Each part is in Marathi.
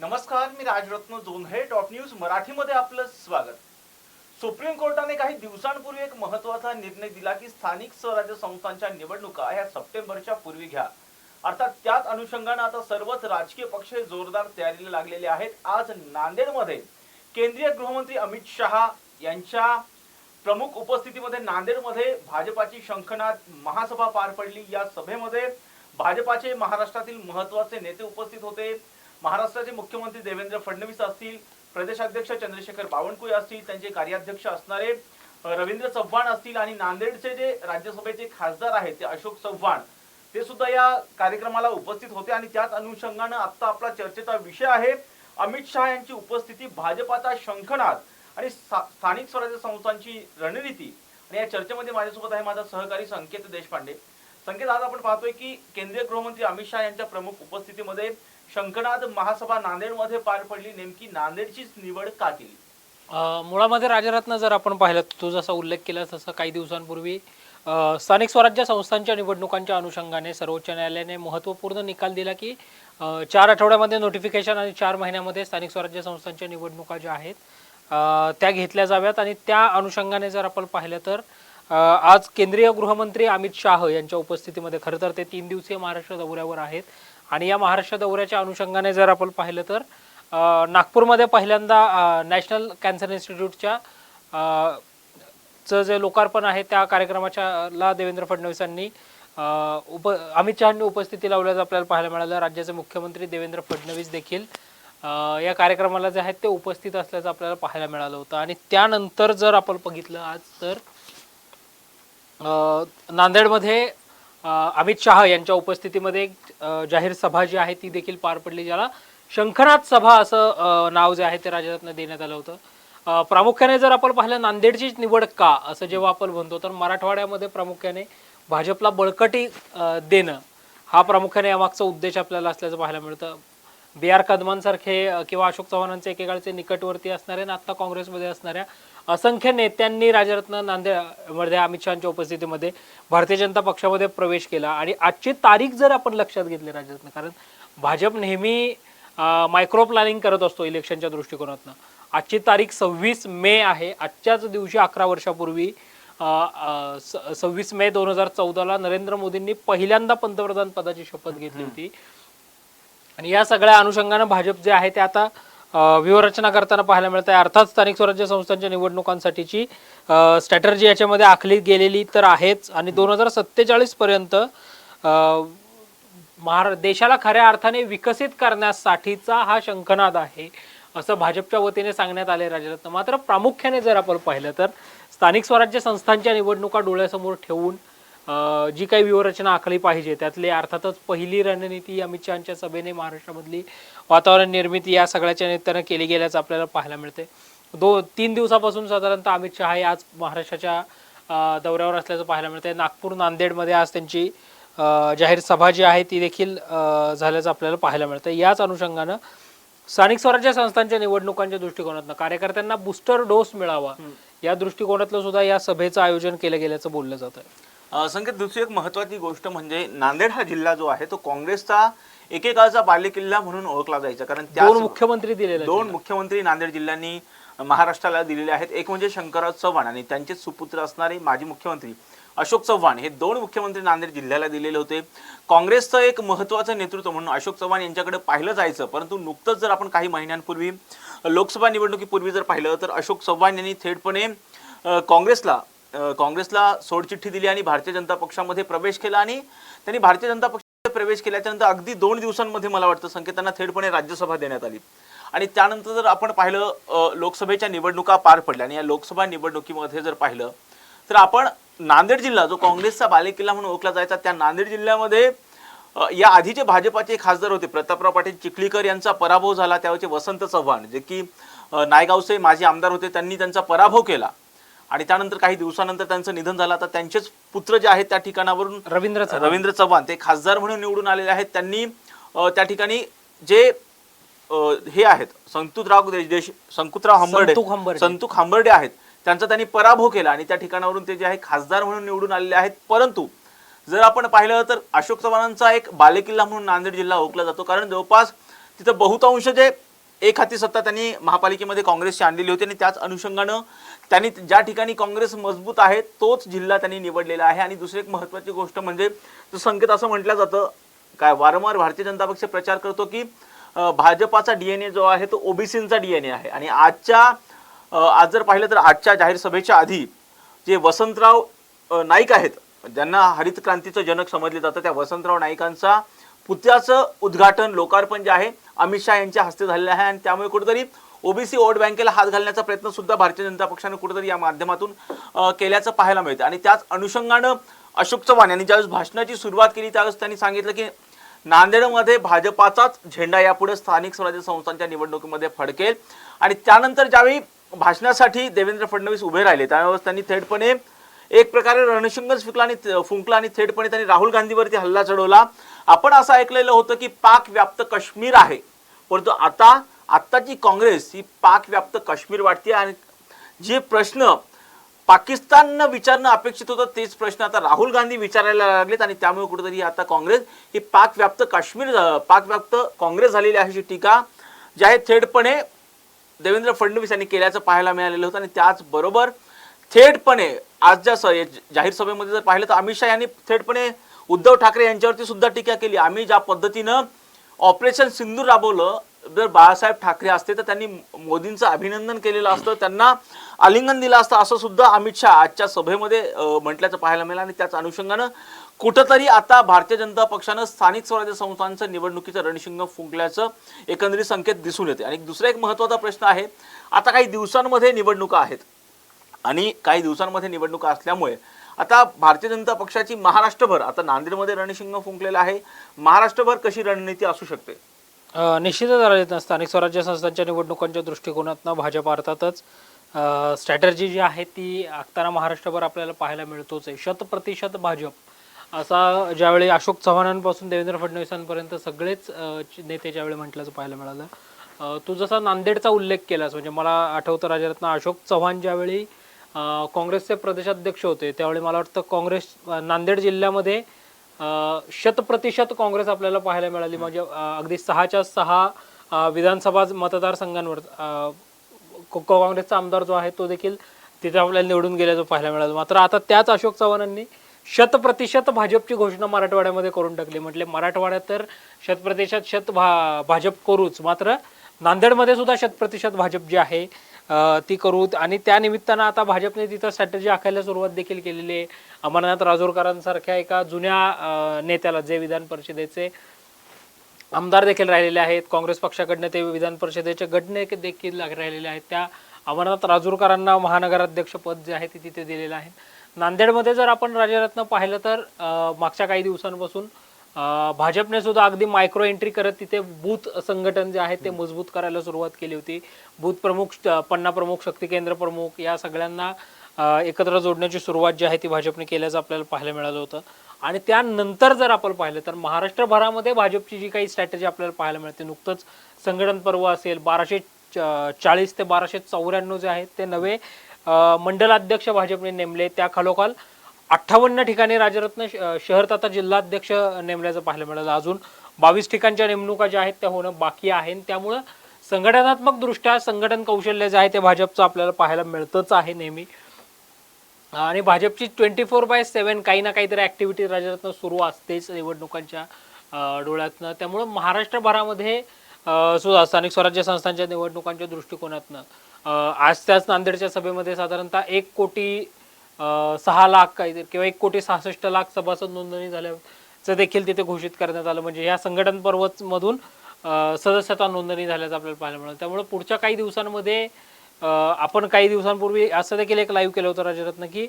नमस्कार मी राजरत्न जोंधळे डॉट न्यूज मराठीमध्ये आपलं स्वागत. सुप्रीम कोर्टाने काही दिवसांपूर्वी एक महत्त्वाचा निर्णय दिला की स्थानिक स्वराज्य संस्थांच्या निवडणुका ह्या सप्टेंबरच्या पूर्वी घ्या. अर्थात त्याच अनुषंगाने आता सर्वच राजकीय पक्ष जोरदार तयारीला लागलेले आहेत. आज नांदेडमध्ये केंद्रीय गृहमंत्री अमित शहा यांच्या प्रमुख उपस्थितीमध्ये नांदेडमध्ये भाजपाची शंखनाद महासभा पार पडली. या सभेमध्ये भाजपाचे महाराष्ट्रातील महत्त्वाचे नेते उपस्थित होते. महाराष्ट्राचे मुख्यमंत्री देवेंद्र फडणवीस असतील प्रदेशाध्यक्ष चंद्रशेखर बावनकुळे असतील त्यांचे कार्याध्यक्ष असणारे रवींद्र चव्हाण असतील आणि नांदेडचे जे राज्यसभेचे खासदार आहेत ते अशोक चव्हाण ते सुद्धा या कार्यक्रमाला उपस्थित होते आणि त्याच अनुषंगानं आजचा आपला चर्चेचा विषय आहे. अमित शहा यांची उपस्थिती भाजपाचा शंखनाद आणि स्थानिक स्वराज्य संस्थांची रणनीती आणि या चर्चेमध्ये माझ्यासोबत आहे माझा सहकारी संकेत देशपांडे. संकेत आज आपण पाहतोय की केंद्रीय गृहमंत्री अमित शहा यांच्या प्रमुख उपस्थितीमध्ये शंकरनाथ महासभा नांदेडमध्ये पार पडली. नेमकी नांदेडचीच निवड का केली? मुळामध्ये राजरत्न जर आपण पाहिलं तो जसा उल्लेख केला तसा काही दिवसांपूर्वी स्थानिक स्वराज्य संस्थांच्या निवडणुकांच्या अनुषंगाने सर्वोच्च न्यायालयाने महत्त्वपूर्ण निकाल दिला की चार आठवड्यामध्ये नोटिफिकेशन आणि चार महिन्यामध्ये स्थानिक स्वराज्य संस्थांच्या निवडणुका ज्या आहेत त्या घेतल्या जाव्यात. आणि त्या अनुषंगाने जर आपण पाहिलं तर आज केंद्रीय गृहमंत्री अमित शाह यांच्या उपस्थितीमध्ये खरं तर ते तीन दिवसीय महाराष्ट्र दौऱ्यावर आहेत. आणि या महाराष्ट्र दौऱ्याच्या अनुषंगाने जर आपण पाहिलं तर नागपूरमध्ये पहिल्यांदा नॅशनल कॅन्सर इन्स्टिट्यूटच्या चं जे लोकार्पण आहे त्या कार्यक्रमाच्या ला देवेंद्र फडणवीसांनी उप अमित शहानी उपस्थिती लावल्याचं आपल्याला पाहायला मिळालं. राज्याचे मुख्यमंत्री देवेंद्र फडणवीस देखील या कार्यक्रमाला जे आहेत ते उपस्थित असल्याचं आपल्याला पाहायला मिळालं होतं. आणि त्यानंतर जर आपण बघितलं आज तर नांदेडमध्ये अमित शहा यांच्या उपस्थितीमध्ये एक जाहीर सभा जी आहे ती देखील पार पडली ज्याला शंखनाथ सभा असं नाव जे आहे ते राज्यातनं देण्यात आलं होतं. प्रामुख्याने जर आपण पाहिलं नांदेडचीच निवड का असं जेव्हा आपण म्हणतो तर मराठवाड्यामध्ये प्रामुख्याने भाजपला बळकटी देणं हा प्रामुख्याने यामागचा उद्देश आपल्याला असल्याचं पाहायला मिळतं. बी आर कदमांसारखे किंवा अशोक चव्हाणांचे एकेकाळचे निकटवर्ती असणारे आणि आता काँग्रेसमध्ये असणाऱ्या असंख्य नेत्यांनी राजरत्न नांदेडमध्ये अमित शहाच्या उपस्थितीमध्ये भारतीय जनता पक्षामध्ये प्रवेश केला. आणि आजची तारीख जर आपण लक्षात घेतली राजरत्न कारण भाजप नेहमी मायक्रो प्लॅनिंग करत असतो इलेक्शनच्या दृष्टिकोनातनं. आजची तारीख सव्वीस मे आहे. आजच्याच दिवशी अकरा वर्षापूर्वी सव्वीस मे दोन हजार चौदाला नरेंद्र मोदींनी पहिल्यांदा पंतप्रधान पदाची शपथ घेतली होती. आणि या सगळ्या अनुषंगानं भाजप जे आहे ते आता व्यूहरचना करताना पाहायला मिळत आहे अर्थात स्थानिक स्वराज्य संस्थांच्या निवडणुकांसाठीची स्ट्रॅटर्जी याच्यामध्ये आखली गेलेली तर आहेच. आणि दोन हजार सत्तेचाळीसपर्यंत महारा देशाला खऱ्या अर्थाने विकसित करण्यासाठीचा हा शंखनाद आहे असं भाजपच्या वतीने सांगण्यात आले राजरत्न मात्र प्रामुख्याने जर आपण पाहिलं तर स्थानिक स्वराज्य संस्थांच्या निवडणुका डोळ्यासमोर ठेवून जी काही व्यूहरचना आखली पाहिजे त्यातली अर्थातच पहिली रणनीती अमित शहाच्या सभेने महाराष्ट्रामधली वातावरण निर्मिती या सगळ्याच्या निमित्तानं केली गेल्याचं आपल्याला पाहायला मिळते दो तीन दिवसापासून साधारणतः अमित शहा हे आज महाराष्ट्राच्या दौऱ्यावर असल्याचं पाहायला मिळतंय. नागपूर नांदेडमध्ये आज त्यांची जाहीर सभा जी आहे ती देखील झाल्याचं आपल्याला पाहायला मिळतं याच अनुषंगानं स्थानिक स्वराज्य संस्थांच्या निवडणुकांच्या दृष्टिकोनातनं कार्यकर्त्यांना बुस्टर डोस मिळावा या दृष्टिकोनातलं सुद्धा या सभेचं आयोजन केलं गेल्याचं बोललं जात संकेत दुसरी एक महत्वाची गोष्ट म्हणजे नांदेड हा जिल्हा जो आहे तो काँग्रेसचा एकेकाळचा बालेकिल्ला म्हणून ओळखला जायचा. कारण दोन त्याच मुख्यमंत्री दिलेले दोन मुख्यमंत्री नांदेड जिल्ह्यांनी महाराष्ट्राला दिलेले आहेत. एक म्हणजे शंकरराव चव्हाण आणि त्यांचे सुपुत्र असणारे माजी मुख्यमंत्री अशोक चव्हाण. हे दोन मुख्यमंत्री नांदेड जिल्ह्याला दिलेले होते. काँग्रेसचं एक महत्वाचं नेतृत्व म्हणून अशोक चव्हाण यांच्याकडे पाहिलं जायचं परंतु नुकतंच जर आपण काही महिन्यांपूर्वी लोकसभा निवडणुकीपूर्वी जर पाहिलं तर अशोक चव्हाण यांनी थेटपणे काँग्रेसला काँग्रेसला सोडचिठ्ठी दिली आणि भारतीय जनता पक्षामध्ये प्रवेश केला आणि त्यांनी भारतीय जनता पक्षामध्ये प्रवेश केल्याच्यानंतर अगदी दोन दिवसांमध्ये मला वाटतं संकेतांना थेटपणे राज्यसभा देण्यात आली. आणि त्यानंतर जर आपण पाहिलं लोकसभेच्या निवडणुका पार पडल्या आणि या लोकसभा निवडणुकीमध्ये जर पाहिलं तर आपण नांदेड जिल्हा जो काँग्रेसचा बालेकिल्ला म्हणून ओळखला जायचा त्या नांदेड जिल्ह्यामध्ये या आधीचे भाजपाचे खासदार होते प्रतापराव पाटील चिखलीकर यांचा पराभव झाला त्यावेळेचे वसंत चव्हाण जे की नायगावचे माजी आमदार होते त्यांनी त्यांचा पराभव केला. आणि त्यानंतर काही दिवसानंतर त्यांचं निधन झालं. आता त्यांचेच पुत्र जे आहेत त्या ठिकाणावरून रवींद्र चव्हाण. रवींद्र चव्हाण ते खासदार म्हणून निवडून आलेले आहेत. त्यांनी त्या ठिकाणी जे हे आहेत संतुतराव देश संकुतराव हंबर्डे. संतुक हंबर्डे आहेत. त्यांचा त्यांनी पराभव केला आणि त्या ठिकाणावरून ते जे आहे खासदार म्हणून निवडून आलेले आहेत. परंतु जर आपण पाहिलं तर अशोक चव्हाणांचा एक बालेकिल्ला म्हणून नांदेड जिल्हा ओळखला जातो. कारण जवळपास तिथं बहुतांश जे एक हाती सत्ता त्यांनी महापालिकेमध्ये काँग्रेसची आणलेली होती आणि त्याच अनुषंगानं त्यांनी ज्या ठिकाणी काँग्रेस मजबूत आहे तोच जिल्हा त्यांनी निवडलेला आहे. आणि दुसरी एक महत्वाची गोष्ट म्हणजे तो संकेत असं म्हटलं जातं काय वारंवार भारतीय जनता पक्ष प्रचार करतो की अं, भाजपाचा डीएनए जो आहे तो ओबीसीचा डीएनए आहे. आणि आजच्या आज जर पाहिलं तर आजच्या जाहीर सभेच्या आधी जे वसंतराव नाईक आहेत ज्यांना हरित क्रांतीचं जनक समजले जातं त्या वसंतराव नाईकांचा पुत्याचं उद्घाटन लोकार्पण जे आहे अमित शहा यांच्या हस्ते झालेल्या आहे. आणि त्यामुळे कुठेतरी ओबीसी वोट बँकेला हात घालण्याचा प्रयत्न सुद्धा भारतीय जनता पक्षाने कुठेतरी या माध्यमातून केल्याचं पाहायला मिळतं आणि त्याच अनुषंगानं अशोक चव्हाण यांनी ज्यावेळेस भाषणाची सुरुवात केली त्यावेळेस त्यांनी सांगितलं की नांदेडमध्ये भाजपाचाच झेंडा यापुढे स्थानिक स्वराज्य संस्थांच्या निवडणुकीमध्ये फडकेल. आणि त्यानंतर ज्यावेळी भाषणासाठी देवेंद्र फडणवीस उभे राहिले त्यावेळेस त्यांनी थेटपणे एक प्रकारे रणशिंगच फिकला आणि फुंकला आणि थेटपणे त्यांनी राहुल गांधीवरती हल्ला चढवला. आपण असं ऐकलेलं होतं की पाक व्याप्त काश्मीर आहे. परंतु आता आत्ताची काँग्रेस ही पाकव्याप्त काश्मीर वाटते आणि जे प्रश्न पाकिस्ताननं विचारणं अपेक्षित होतं तेच प्रश्न आता राहुल गांधी विचारायला लागलेत आणि त्यामुळे कुठेतरी आता काँग्रेस ही पाकव्याप्त काश्मीर पाकव्याप्त काँग्रेस झालेली आहे अशी टीका जी आहे थेटपणे देवेंद्र फडणवीस यांनी केल्याचं पाहायला मिळालेलं होतं आणि त्याचबरोबर थेटपणे आजच्या स जाहीर सभेमध्ये जर पाहिलं तर अमित शहा यांनी थेटपणे उद्धव ठाकरे यांच्यावरती सुद्धा टीका केली. आम्ही ज्या पद्धतीनं ऑपरेशन सिंधू राबवलं. जर बाळासाहेब ठाकरे असते तर त्यांनी मोदींचं अभिनंदन केलेलं असतं त्यांना आलिंगन दिलं असतं. असं सुद्धा अमित शहा आजच्या सभेमध्ये म्हटल्याचं पाहायला मिळालं आणि त्याच अनुषंगानं कुठंतरी आता भारतीय जनता पक्षानं स्थानिक स्वराज्य संस्थांचं निवडणुकीचं रणशिंग फुंकल्याचं एकंदरीत संकेत दिसून येते. आणि दुसरा एक महत्त्वाचा प्रश्न आहे आता काही दिवसांमध्ये निवडणुका आहेत. आणि काही दिवसांमध्ये निवडणुका असल्यामुळे आता भारतीय जनता पक्षाची महाराष्ट्रभर आता नांदेडमध्ये रणशिंग फुंकलेलं आहे. महाराष्ट्रभर कशी रणनीती असू शकते? निश्चितच राजस्थान स्थानिक स्वराज्य संस्थांच्या निवडणुकांच्या दृष्टिकोनातनं भाजप अर्थातच स्ट्रॅटर्जी जी आहे ती आखताना महाराष्ट्रभर आपल्याला पाहायला मिळतोच आहे. शतप्रतिशत भाजप. असा ज्यावेळी अशोक चव्हाणांपासून देवेंद्र फडणवीसांपर्यंत सगळेच नेते ज्यावेळी म्हटल्याचं पाहायला मिळालं तू जसा नांदेडचा उल्लेख केलास म्हणजे मला आठवतं राजरत्न अशोक चव्हाण ज्यावेळी काँग्रेसचे प्रदेशाध्यक्ष होते. त्यावेळी मला वाटतं काँग्रेस नांदेड जिल्ह्यामध्ये शतप्रतिशत काँग्रेस आपल्याला पाहायला मिळाली. म्हणजे अगदी सहाच्या सहा विधानसभा मतदारसंघांवर काँग्रेसचा आमदार जो आहे तो देखील तिथे आपल्याला निवडून गेल्याचं पाहायला मिळालं. मात्र आता त्याच अशोक चव्हाणांनी शतप्रतिशत भाजपची घोषणा मराठवाड्यामध्ये करून टाकली. म्हटले मराठवाड्यात तर शतप्रतिशत शत भा भाजप करूच. मात्र नांदेडमध्ये सुद्धा शतप्रतिशत भाजप जी आहे ती करू. आणि त्या निमित्तानं आता भाजपने तिथं स्ट्रॅटजी आखायला सुरुवात देखील केलेली आहे. अमरनाथ राजूरकरांसारख्या एका जुन्या नेत्याला जे विधान परिषदेचे आमदार देखील राहिलेले आहेत काँग्रेस पक्षाकडनं ते विधान परिषदेचे गटने देखील राहिलेले आहेत. त्या अमरनाथ राजूरकरांना महानगराध्यक्षपद जे आहे ते तिथे दिलेलं आहे. नांदेडमध्ये जर आपण राजरत्न पाहिलं तर मागच्या काही दिवसांपासून भाजपने सुद्धा अगदी मायक्रो एंट्री करत तिथे बूथ संघटन जे आहे ते मजबूत करायला सुरुवात केली होती. बूथ प्रमुख पन्ना प्रमुख शक्ती केंद्र प्रमुख या सगळ्यांना एकत्र जोडण्याची सुरुवात जी आहे ती भाजपने केल्याचं आपल्याला पाहायला मिळालं होतं. आणि त्यानंतर जर आपण पाहिलं तर महाराष्ट्रभरामध्ये भाजपची जी काही स्ट्रॅटेजी आपल्याला पाहायला मिळते नुकतंच संघटन पर्व असेल बाराशे च- चाळीस ते बाराशे चौऱ्याण्णव जे आहेत ते नवे मंडलाध्यक्ष भाजपने नेमले. त्या खालोखाल अठ्ठावन्न ठिकाणी राजरत्न श- अं, शहर आता जिल्हाध्यक्ष नेमल्याचं पाहायला मिळालं. अजून बावीस ठिकाणच्या नेमणुका ज्या आहेत त्या होणं बाकी आहे. त्यामुळं संघटनात्मक दृष्ट्या संघटन कौशल्य जे आहे ते भाजपचं आपल्याला पाहायला मिळतंच आहे नेहमी. आणि भाजपची ट्वेंटी फोर बाय सेवन काही ना काहीतरी ऍक्टिव्हिटी राज्यातनं सुरू असतेच निवडणुकांच्या डोळ्यातनं. त्यामुळं महाराष्ट्रभरामध्ये सुद्धा स्थानिक स्वराज्य संस्थांच्या निवडणुकांच्या दृष्टिकोनातनं आज त्याच नांदेडच्या सभेमध्ये साधारणतः एक कोटी सहा लाख काहीतरी किंवा एक कोटी सहासष्ट लाख सभासद नोंदणी झाल्याचं देखील तिथे घोषित करण्यात आलं. म्हणजे ह्या संघटन पर्वत मधून अं, सदस्यता नोंदणी झाल्याचं आपल्याला पाहायला मिळालं. त्यामुळे पुढच्या काही दिवसांमध्ये आपण काही दिवसांपूर्वी असं देखील एक लाईव्ह केलं होतं राजरत्न की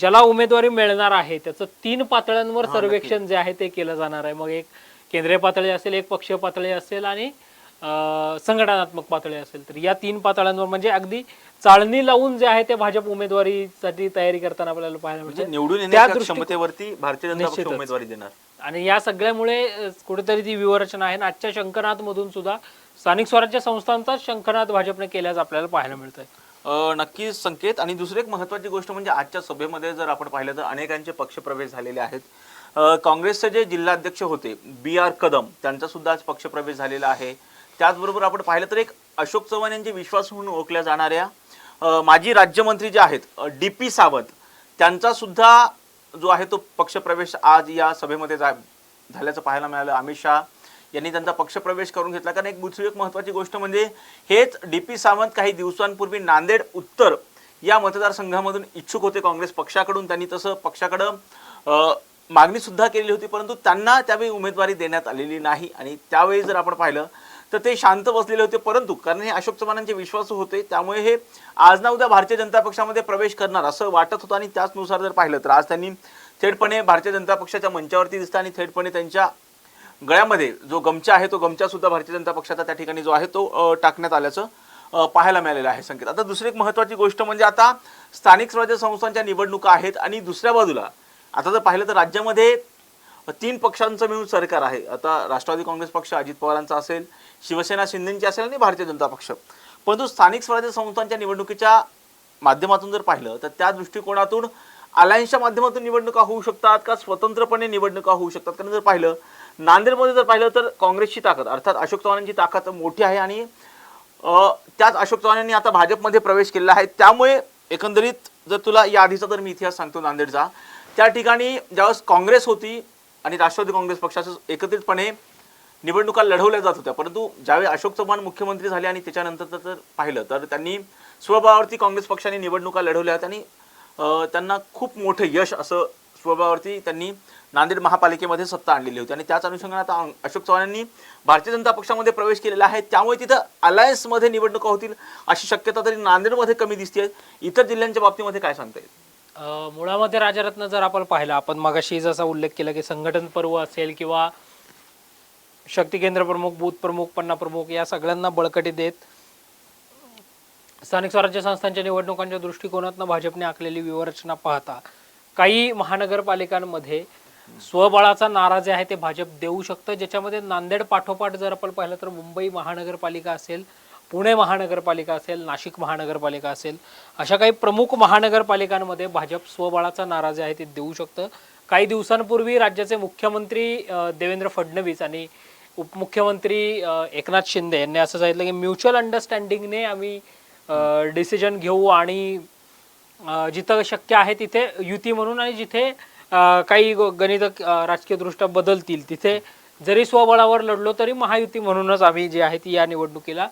ज्याला उमेदवारी मिळणार आहे त्याचं तीन पातळ्यांवर सर्वेक्षण जे आहे ते केलं जाणार आहे. मग एक केंद्रीय पातळी असेल एक पक्षीय पातळी असेल आणि संघटनात्मक पातळी असेल तर या तीन पातळ्यांवर म्हणजे अगदी चाळणी लावून जे आहे ते भाजप उमेदवारीसाठी तयारी करताना आपल्याला पाहायला म्हणजे मिळते. निवडून त्या येण्याच्या क्षमतेवरती भारतीय जनता पक्ष निश्चितच. उमेदवारी देणार. आणि या सगळ्यामुळे अ, कुठेतरी ती व्यूहरचना आहे. आणि आजच्या शंखनाथ मधून सुद्धा स्थानिक स्वराज्य संस्थांचा शंखनाथ भाजपने केल्याचं आपल्याला पाहायला मिळत आहे अ, नक्कीच संकेत. आणि दुसरी एक महत्वाची गोष्ट म्हणजे आजच्या सभेमध्ये जर आपण पाहिलं तर अनेकांचे पक्षप्रवेश झालेले आहेत. अ, काँग्रेसचे जे जिल्हाध्यक्ष होते बी आर कदम त्यांचा सुद्धा आज पक्षप्रवेश झालेला आहे. त्याचबरोबर आपण पाहिलं तर एक अशोक चव्हाण यांचे विश्वास म्हणून ओळखल्या जाणाऱ्या माजी राज्यमंत्री जे आहेत डी पी सावंत त्यांचा सुद्धा जो आहे तो पक्षप्रवेश आज या सभेमध्ये जा झाल्याचं पाहायला मिळालं. अमित शहा यांनी त्यांचा पक्षप्रवेश करून घेतला. कारण एक दुसरी एक महत्त्वाची गोष्ट म्हणजे हेच डी पी सावंत काही दिवसांपूर्वी नांदेड उत्तर या मतदारसंघामधून इच्छुक होते काँग्रेस पक्षाकडून. त्यांनी तसं पक्षाकडं मागणीसुद्धा केलेली होती परंतु त्यांना त्यावेळी उमेदवारी देण्यात आलेली नाही. आणि त्यावेळी जर आपण पाहिलं तर ते शांत बसलेले होते. परंतु कारण हे अशोक चव्हाणांचे विश्वास होते त्यामुळे हे आज ना उद्या भारतीय जनता पक्षामध्ये प्रवेश करणार असं वाटत होतं आणि त्याचनुसार जर पाहिलं तर आज त्यांनी थेटपणे भारतीय जनता पक्षाच्या मंचावरती दिसतं आणि थेटपणे त्यांच्या गळ्यामध्ये जो गमचा आहे तो गमचा सुद्धा भारतीय जनता पक्षाचा त्या ठिकाणी जो आहे तो टाकण्यात आल्याचं पाहायला मिळालेलं आहे संकेत. आता दुसरी एक महत्त्वाची गोष्ट म्हणजे आता स्थानिक स्वराज्य संस्थांच्या निवडणुका आहेत आणि दुसऱ्या बाजूला आता जर पाहिलं तर राज्यामध्ये तीन पक्षांचं मिळून सरकार आहे. आता राष्ट्रवादी काँग्रेस पक्ष अजित पवारांचा असेल शिवसेना शिंदेची असेल आणि भारतीय जनता पक्ष. परंतु स्थानिक स्वराज्य संस्थांच्या निवडणुकीच्या माध्यमातून जर पाहिलं तर त्या दृष्टिकोनातून अलायन्सच्या माध्यमातून निवडणुका होऊ शकतात का? स्वतंत्रपणे निवडणुका होऊ शकतात कारण जर पाहिलं नांदेडमध्ये जर पाहिलं तर काँग्रेसची ताकद अर्थात अशोक चव्हाणांची ताकद मोठी आहे आणि त्याच अशोक चव्हाणांनी आता भाजपमध्ये प्रवेश केलेला आहे. त्यामुळे एकंदरीत जर तुला या आधीचा जर मी इतिहास सांगतो नांदेडचा त्या ठिकाणी ज्यावेळेस काँग्रेस होती आणि राष्ट्रवादी काँग्रेस पक्षाचं एकत्रितपणे निवडणुका लढवल्या जात होत्या. परंतु ज्यावेळी अशोक चव्हाण मुख्यमंत्री झाले आणि त्याच्यानंतर तर- पाहिलं तर त्यांनी स्वबळावरती काँग्रेस पक्षाने निवडणुका लढवल्या आणि त्यांना खूप मोठं यश असं स्वबळावरती त्यांनी नांदेड महापालिकेमध्ये सत्ता आणलेली होती. आणि त्याच अनुषंगाने आता अशोक चव्हाण यांनी भारतीय जनता पक्षामध्ये प्रवेश केलेला आहे. त्यामुळे तिथं अलायन्समध्ये निवडणुका होतील अशी शक्यता तरी नांदेडमध्ये कमी दिसते इतर जिल्ह्यांच्या बाबतीमध्ये काय सांगता येईल? अ, मुळामध्ये राजरत्न जर आपण पाहिलं आपण मगाशी जसा उल्लेख केला की संघटन पर्व असेल किंवा शक्ती केंद्र प्रमुख बूथ प्रमुख पन्ना प्रमुख या सगळ्यांना बळकटी देत स्थानिक स्वराज्य संस्थांच्या निवडणुकांच्या दृष्टिकोनातून भाजपने आखलेली व्यूहरचना पाहता काही महानगरपालिकांमध्ये स्वबळाचा नारा जे आहे ते भाजप देऊ शकतं ज्याच्यामध्ये नांदेड पाठोपाठ जर आपण पाहिलं तर मुंबई महानगरपालिका असेल पुणे महानगरपालिका असेल नाशिक महानगरपालिका असेल अशा काही प्रमुख महानगरपालिकांमध्ये भाजप स्वबळाचा नारा जे आहे ते देऊ शकतं. काही दिवसांपूर्वी राज्याचे मुख्यमंत्री देवेंद्र फडणवीस आणि उपमुख्यमंत्री एकनाथ शिंदे यांनी असं सांगितलं की म्युच्युअल अंडरस्टँडिंगने आम्ही डिसिजन घेऊ आणि जिथं शक्य आहे तिथे युती म्हणून आणि जिथे काही गणित राजकीयदृष्ट्या बदलतील तिथे जरी स्वबळावर लढलो तरी महायुती म्हणूनच आम्ही जे आहे ती या निवडणुकीला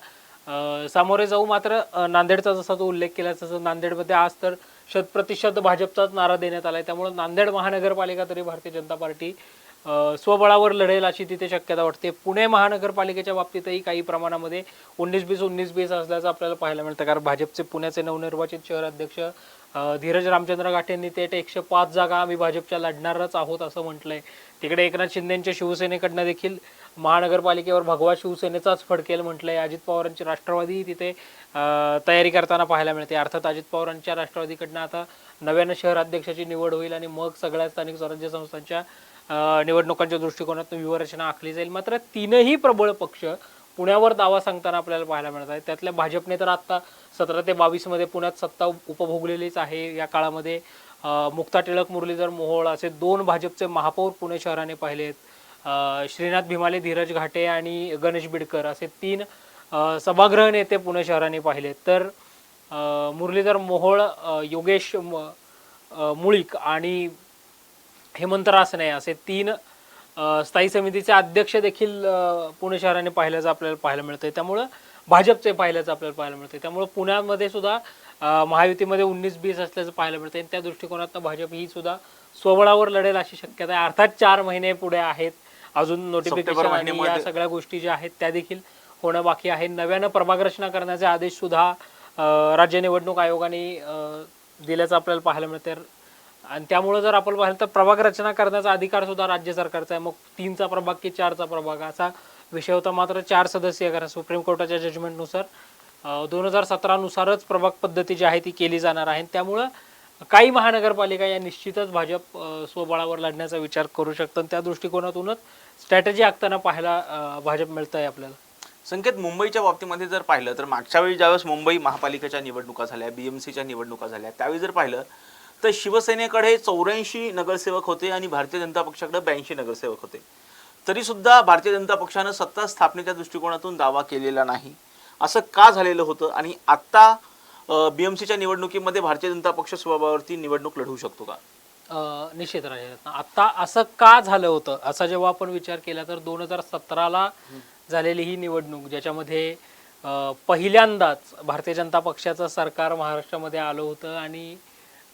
सामोरे जाऊ मात्र नांदेडचा जसा तो उल्लेख केला तसं नांदेडमध्ये आज तर शतप्रतिशत भाजपचाच नारा देण्यात आलाय. त्यामुळे नांदेड महानगरपालिका तरी भारतीय जनता पार्टी स्वबळावर लढेल अशी तिथे शक्यता वाटते. पुणे महानगरपालिकेच्या बाबतीतही काही प्रमाणामध्ये उन्नीस बीस उन्नीस बीस असल्याचं आपल्याला पाहायला मिळतं. कारण भाजपचे पुण्याचे नवनिर्वाचित शहर अध्यक्ष धीरज रामचंद्र गाठेंनी थेट एकशे पाच जागा आम्ही भाजपच्या लढणारच आहोत असं म्हटलंय. तिकडे एकनाथ शिंदेंच्या शिवसेनेकडनं देखील महानगरपालिकेवर भगवा शिवसेनेचाच फडकेल म्हटलंय. अजित पवारांची राष्ट्रवादी तिथे तयारी करताना पाहायला मिळते. अर्थात अजित पवारांच्या राष्ट्रवादीकडनं आता नव्यानं शहर अध्यक्षाची निवड होईल आणि मग सगळ्या स्थानिक स्वराज्य संस्थांच्या निवडणुकांच्या दृष्टिकोनातून व्यूहरचना आखली जाईल. मात्र तीनही प्रबळ पक्ष पुण्यावर दावा सांगताना आपल्याला पाहायला मिळत आहे. त्यातल्या भाजपने तर आत्ता सतरा ते बावीसमध्ये पुण्यात सत्ता उपभोगलेलीच आहे. या काळामध्ये मुक्ता टिळक मुरलीधर मोहोळ असे दोन भाजपचे महापौर पुणे शहराने पाहिले आहेत. श्रीनाथ भीमाले धीरज घाटे आणि गणेश बिडकर असे तीन सभागृह नेते पुणे शहराने पाहिले. तर मुरलीधर मोहोळ योगेश म- मुळीक आणि हेमंत रासने असे तीन स्थायी समितीचे अध्यक्ष देखील पुणे शहराने पाहिल्याचं आपल्याला पाहायला मिळतं त्यामुळं भाजपचे पाहिल्याचं आपल्याला पाहायला मिळतं त्यामुळं पुण्यामध्ये सुद्धा महायुतीमध्ये उन्नीस बीस असल्याचं पाहायला मिळतं आणि त्या दृष्टिकोनातून भाजप ही सुद्धा स्वबळावर लढेल अशी शक्यता आहे. अर्थात चार महिने पुढे आहेत. अजून नोटिफिकेशन आणि या सगळ्या गोष्टी ज्या आहेत त्या देखील होणं बाकी आहे. नव्यानं प्रभाग रचना करण्याचे आदेश सुद्धा राज्य निवडणूक आयोगाने दिल्याचं आपल्याला पाहायला मिळते. आणि त्यामुळे जर आपण पाहिलं तर प्रभाग रचना करण्याचा अधिकार सुद्धा राज्य सरकारचा आहे. मग तीनचा प्रभाग की चारचा प्रभाग? असा विषय होता मात्र चार सदस्यीय कारण सुप्रीम कोर्टाच्या जजमेंटनुसार दोन हजार सतरानुसारच प्रभाग पद्धती जी आहे ती केली जाणार आहे. त्यामुळं काही महानगरपालिका या निश्चितच भाजप स्वबळावर लढण्याचा विचार करू शकतात आणि त्या दृष्टिकोनातूनच स्ट्रॅटेजी आखताना पाहायला भाजप मिळत आहे आपल्याला. संकेत मुंबईच्या बाबतीमध्ये जर पाहिलं तर मागच्या वेळी ज्यावेळेस मुंबई महापालिकेच्या निवडणुका झाल्या बीएमसीच्या निवडणुका झाल्या त्यावेळी जर पाहिलं तर शिवसेनेकडे चौऱ्याऐंशी नगरसेवक होते आणि भारतीय जनता पक्षाकडे ब्याऐंशी नगरसेवक होते. तरीसुद्धा भारतीय जनता पक्षानं सत्ता स्थापनेच्या दृष्टिकोनातून दावा केलेला नाही. असं का झालेलं होतं? आणि आत्ता बीएमसीच्या निवडणुकीमध्ये भारतीय जनता पक्ष स्वभावावरती निवडणूक लढवू शकतो का? निश्चित राजरत्न आता असं का झालं होतं? असा जेव्हा आपण विचार केला तर दोन हजार सतराला झालेली ही निवडणूक ज्याच्यामध्ये पहिल्यांदाच भारतीय जनता पक्षाचं सरकार महाराष्ट्रामध्ये आलं होतं आणि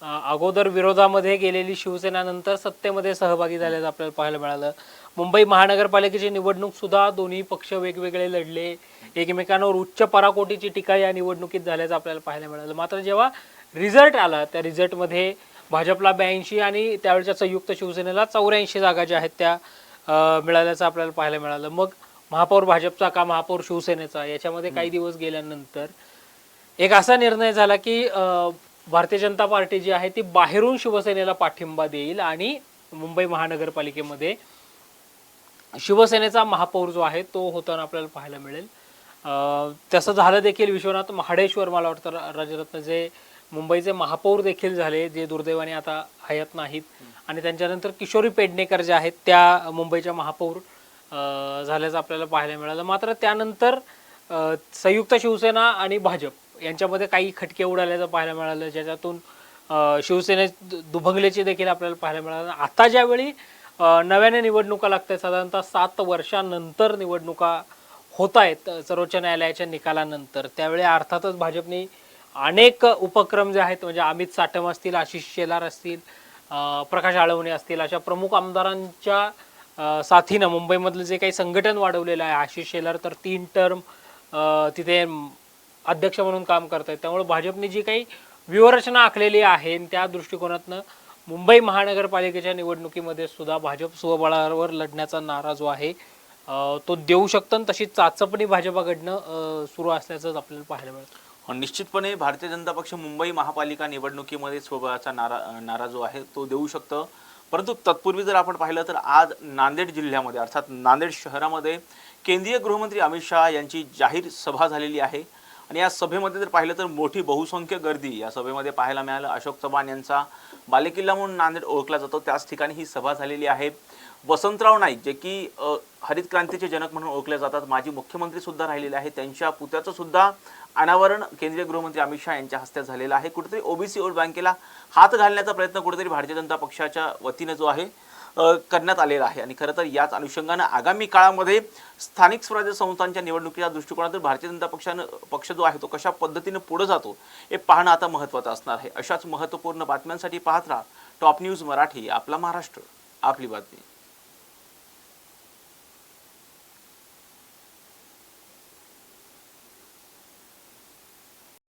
अगोदर विरोधामध्ये गेलेली शिवसेना नंतर सत्तेमध्ये सहभागी झाल्याचं आपल्याला पाहायला मिळालं. मुंबई महानगरपालिकेची निवडणूक सुद्धा दोन्ही पक्ष वेगवेगळे लढले. एकमेकांवर उच्च पराकोटीची टीका या निवडणुकीत झाल्याचं आपल्याला पाहायला मिळालं. मात्र जेव्हा रिझल्ट आला त्या रिझल्टमध्ये भाजपला ब्याऐंशी आणि त्यावेळच्या संयुक्त शिवसेनेला चौऱ्याऐंशी जागा ज्या आहेत त्या मिळाल्याचं आपल्याला पाहायला मिळालं. मग महापौर भाजपचा का महापौर शिवसेनेचा? याच्यामध्ये काही दिवस गेल्यानंतर एक असा निर्णय झाला की भारतीय जनता पार्टी जी आहे ती बाहेरून शिवसेनेला पाठिंबा देईल आणि मुंबई महानगरपालिकेमध्ये शिवसेनेचा महापौर जो आहे तो होताना आपल्याला पाहायला मिळेल. तसं झालं देखील विश्वनाथ महाडेश्वर मला वाटतं राजरत्न जे मुंबईचे महापौर देखील झाले जे दुर्दैवाने आता हयात नाहीत. आणि त्यांच्यानंतर किशोरी पेडणेकर ज्या आहेत त्या मुंबईच्या महापौर झाल्याचं आपल्याला पाहायला मिळालं. मात्र त्यानंतर संयुक्त शिवसेना आणि भाजप यांच्यामध्ये काही खटके उडाल्याचं पाहायला मिळालं ज्याच्यातून शिवसेने दु- देखील आपल्याला पाहायला मिळालं. आता ज्यावेळी नव्याने निवडणुका लागतात साधारणतः सात वर्षानंतर निवडणुका होत आहेत सर्वोच्च न्यायालयाच्या निकालानंतर त्यावेळी अर्थातच भाजपने अनेक उपक्रम जे आहेत म्हणजे अमित साटम असतील आशिष शेलार असतील प्रकाश आळवणे असतील अशा प्रमुख आमदारांच्या साथीनं मुंबईमधलं जे काही संघटन वाढवलेलं आहे आशिष शेलार तर तीन टर्म तिथे अध्यक्ष म्हणून काम करत आहेत त्यामुळे भाजपने जी काही व्यूहरचना आखलेली आहे आणि त्या दृष्टिकोनातनं मुंबई महानगरपालिकेच्या निवडणुकीमध्ये सुद्धा भाजप स्वबळावर लढण्याचा नारा जो आहे तो देऊ शकतं आणि तशी चाचपणी भाजपाकडनं सुरू असल्याचंच आपल्याला पाहायला मिळतं. निश्चितपणे भारतीय जनता पक्ष मुंबई महापालिका निवडणुकीमध्ये स्वबळाचा नारा नारा जो आहे तो देऊ शकतं. परंतु तत्पूर्वी जर आपण पाहिलं तर आज नांदेड जिल्ह्यामध्ये अर्थात नांदेड शहरामध्ये केंद्रीय गृहमंत्री अमित शहा यांची जाहीर सभा झालेली आहे. आणि या सभेमध्ये जर पाहिलं तर मोठी बहुसंख्य गर्दी या सभेमध्ये पाहायला मिळालं. अशोक चव्हाण यांचा बालेकिल्ला म्हणून नांदेड ओळखला जातो. त्याच ठिकाणी ही सभा झालेली आहे. वसंतराव नाईक जे की हरित क्रांतीचे जनक म्हणून ओळखले जातात माजी मुख्यमंत्री सुद्धा राहिलेले आहेत. त्यांच्या पुत्याचं सुद्धा अनावरण केंद्रीय गृहमंत्री अमित शहा यांच्या हस्ते झालेलं आहे. कुठेतरी ओबीसी वोट बँकेला हात घालण्याचा प्रयत्न कुठेतरी भारतीय जनता पक्षाच्या वतीने जो आहे करण्यात आलेला आहे. आणि खरं तर याच अनुषंगानं आगामी काळामध्ये स्थानिक स्वराज्य संस्थांच्या निवडणुकीच्या दृष्टिकोनातून भारतीय जनता पक्षानं पक्ष जो आहे तो कशा पद्धतीनं पुढे जातो हे पाहणं आता महत्त्वाचं असणार आहे. अशाच महत्त्वपूर्ण बातम्यांसाठी पाहत राहा. टॉप न्यूज मराठी आपला महाराष्ट्र. आपली बातमी.